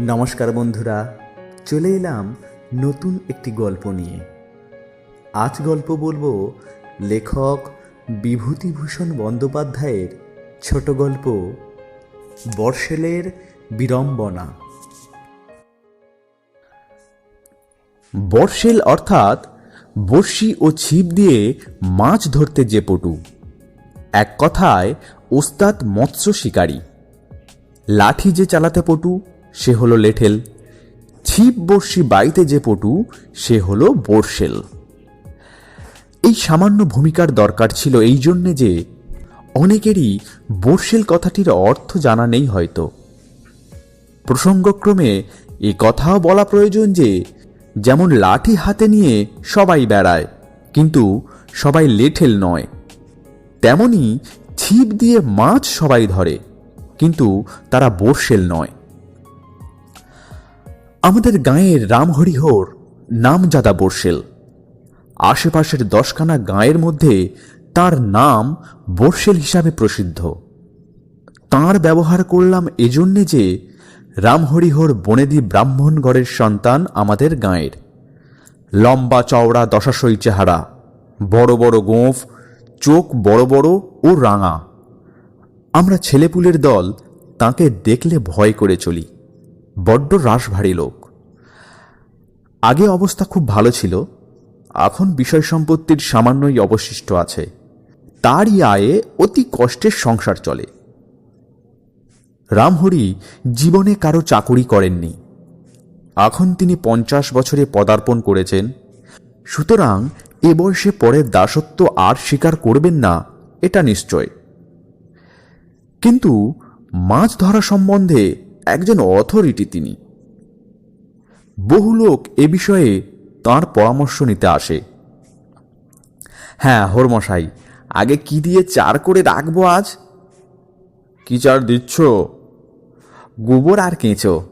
নমস্কার বন্ধুরা, চলে এলাম নতুন একটি গল্প নিয়ে। আজ গল্প বলব লেখক বিভূতিভূষণ বন্দ্যোপাধ্যায়ের ছোট গল্প বর্ষেলের বিড়ম্বনা। বর্ষেল অর্থাৎ বড়শি ও ছিপ দিয়ে মাছ ধরতে যে পটু। এক কথায়, ওস্তাদ মৎস্য শিকারী। লাঠি যে চালাতে পটু, সে হলো লেঠেল। ছিপ বড়শি বাইতে যে পটু, সে হলো বর্ষেল এই সামান্য ভূমিকার দরকার ছিল এই জন্যে যে অনেকেরই বর্ষেল কথাটির অর্থ জানা নেই হয়তো। প্রসঙ্গক্রমে এ কথাও বলা প্রয়োজন যে, যেমন লাঠি হাতে নিয়ে সবাই বেড়ায়, কিন্তু সবাই লেঠেল নয়, তেমনি ছিপ দিয়ে মাছ সবাই ধরে। কিন্তু তারা বর্ষেল নয়। আমাদের গাঁয়ের রামহরিহর নামজাদা বর্ষেল আশেপাশের দশখানা গাঁয়ের মধ্যে তার নাম বর্ষেল হিসাবে প্রসিদ্ধ। তাঁর ব্যবহার করলাম এজন্যে যে রামহরিহর বনেদি ব্রাহ্মণগড়ের সন্তান আমাদের গাঁয়ের। লম্বা চওড়া দশাশই চেহারা, বড় বড় গোঁফ, চোখ বড় বড় ও রাঙা। আমরা ছেলেপুলের দল, তাকে দেখলে ভয় করে চলি। বড্ড রাস ভারী লোক। আগে অবস্থা খুব ভালো ছিল, এখন বিষয় সম্পত্তির সামান্যই অবশিষ্ট আছে। তারই আয়ে অতি কষ্টের সংসার চলে। রামহরি জীবনে কারও চাকুরি করেননি। এখন তিনি পঞ্চাশ বছরে পদার্পণ করেছেন। সুতরাং এ বয়সে পরে দাসত্ব আর স্বীকার করবেন না, এটা নিশ্চয়। কিন্তু মাছ ধরা সম্বন্ধে একজন অথরিটি তিনি। বহু লোক এ বিষয়ে তাঁর পরামর্শ নিতে আসে। হ্যাঁ হরমশাই, আগে কি দিয়ে চার করে রাখব আজ? কি চার দিচ্ছ? গোবর আর কেঁচো।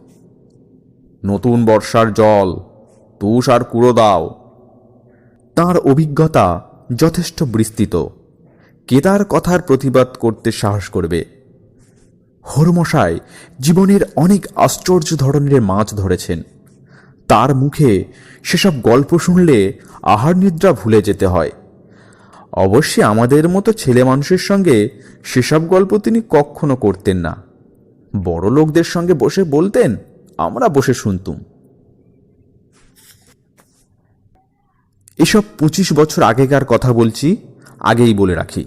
নতুন বর্ষার জল, তুষ আর কুড়ো দাও। তাঁর অভিজ্ঞতা যথেষ্ট বিস্তৃত। কেদার কথার প্রতিবাদ করতে সাহস করবে। হরমশাই জীবনের অনেক আশ্চর্য ধরনের মাছ ধরেছেন। তার মুখে সেসব গল্প শুনলে আহার নিদ্রা ভুলে যেতে হয়। অবশ্যই আমাদের মতো ছেলে মানুষের সঙ্গে সেসব গল্প তিনি কখনো করতেন না। বড় লোকদের সঙ্গে বসে বলতেন, আমরা বসে শুনতুম। এসব পঁচিশ বছর আগেকার কথা বলছি, আগেই বলে রাখি।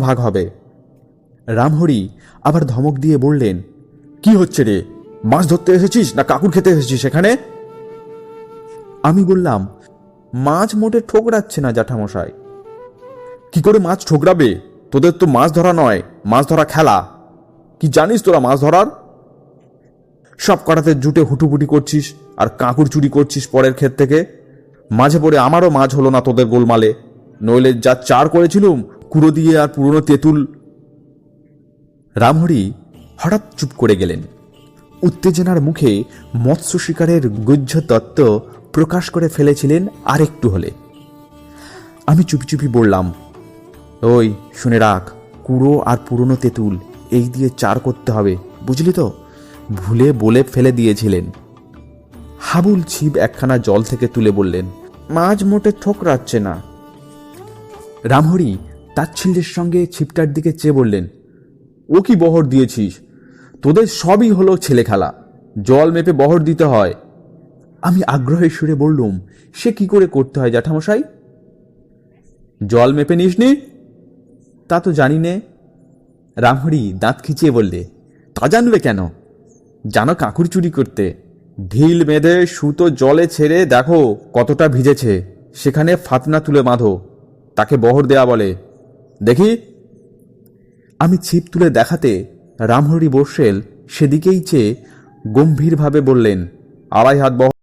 ভাগ হবে। রামহরি আবার ধমক দিয়ে বললেন, কি হচ্ছে রে? মাছ ধরতে এসেছিস না কাকুর খেতে এসেছিস এখানে? আমি বললাম, মাছ মোটে ঠোকরাচ্ছে না জ্যাঠামশাই। কি করে মাছ ঠোকরাবে? তোদের তো মাছ ধরা নয়, মাছ ধরা খেলা। কি জানিস তোরা মাছ ধরার? সব কটাতে জুটে হুটুপুটি করছিস আর কাঁকুর চুরি করছিস পরের ক্ষেত থেকে। মাঝে পড়ে আমারও মাছ হলো না তোদের গোলমালে। নইলে যা চার করেছিলুম কুড়ো দিয়ে আর পুরনো তেঁতুল। রামহরি হঠাৎ চুপ করে গেলেন। উত্তেজনার মুখে মৎস্য শিকারের গুহ্য তত্ত্ব প্রকাশ করে ফেলেছিলেন আরেকটু হলে। আমি চুপি চুপি বললাম, ওই, শুনে রাখ, কুড়ো আর পুরনো তেঁতুল, এই দিয়ে চার করতে হবে, বুঝলি তো? ভুলে বলে ফেলে দিয়েছিলেন। হাবুল ছিপ একখানা জল থেকে তুলে বললেন মাছ মোটে ঠোকরাচ্ছে না। রামহরি তাচ্ছিল্যের সঙ্গে ছিপটার দিকে চেয়ে বললেন, ও কি বহর দিয়েছিস? তোদের সবই হলো ছেলে খেলা। জল মেপে বহর দিতে হয়। আমি আগ্রহের সুরে বললুম, সে কি করে করতে হয় জ্যাঠামশাই? জল মেপে নিসনি? তা তো জানি নে। রামহরি দাঁত খিচিয়ে বললে, তা জানবে কেন? জানো কাঁকুর চুরি করতে? ঢিল বেঁধে সুতো জলে ছেড়ে দেখো কতটা ভিজেছে। সেখানে ফাতনা তুলে বাঁধো। তাকে বহর দেয়া বলে। দেখি। আমি ছিপ তুলে দেখাতে রামহরি বর্ষেল সেদিকেই চেয়ে গম্ভীরভাবে বললেন আড়াই হাত বহর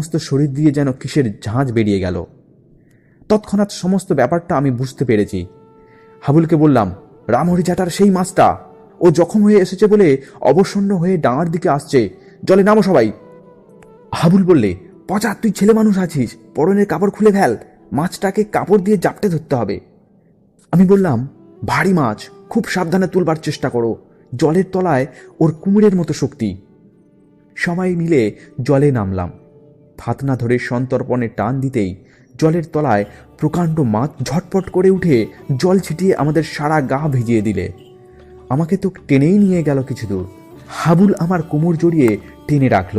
সমস্ত শরীর দিয়ে যেন কিসের ঝাঁজ বেরিয়ে গেল। তৎক্ষণাৎ সমস্ত ব্যাপারটা আমি বুঝতে পেরেছি। হাবুলকে বললাম, রামহরি চাটার সেই মাছটা, ও জখম হয়ে এসেছে বলে অবসন্ন হয়ে ডাঙার দিকে আসছে। জলে নামো সবাই। হাবুল বললে, পচা, তুই ছেলে মানুষ আছিস, পরনের কাপড় খুলে ফেল, মাছটাকে কাপড় দিয়ে জাপটে ধরতে হবে। আমি বললাম, ভারী মাছ, খুব সাবধানে তুলবার চেষ্টা করো, জলের তলায় ওর কুমিরের মতো শক্তি। সবাই মিলে জলে নামলাম। ফাতনা ধরে সন্তর্পণে টান দিতেই জলের তলায় প্রকাণ্ড মাছ ঝটপট করে উঠে জল ছিটিয়ে আমাদের সারা গা ভিজিয়ে দিলে। আমাকে তো টেনেই নিয়ে গেল কিছু দূর। হাবুল আমার কোমর জড়িয়ে টেনে রাখল।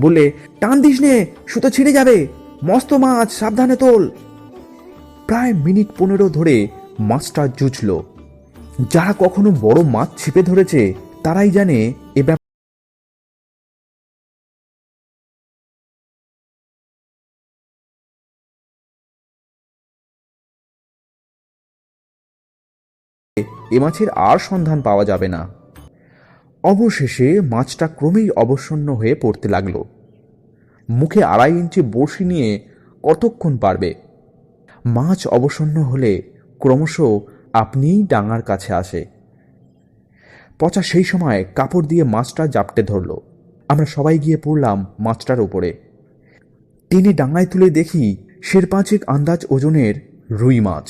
বললে, টান দিস নে, সুতো ছিঁড়ে যাবে। মস্ত মাছ, সাবধানে তোল। প্রায় মিনিট পনেরো ধরে মাছটা জুঝল যারা কখনো বড় মাছ ছিপে ধরেছে, তারাই জানে এ ব্যাপার এ মাছের আর সন্ধান পাওয়া যাবে না। অবশেষে মাছটা ক্রমেই অবসন্ন হয়ে পড়তে লাগল। মুখে আড়াই ইঞ্চি বড়শি নিয়ে কতক্ষণ পারবে? মাছ অবসন্ন হলে ক্রমশ আপনিই ডাঙার কাছে আসে। পচা সেই সময় কাপড় দিয়ে মাছটা জাপটে ধরল। আমরা সবাই গিয়ে পড়লাম মাছটার ওপরে টেনে ডাঙায় তুলে দেখি শের পাঁচেক আন্দাজ ওজনের রুই মাছ।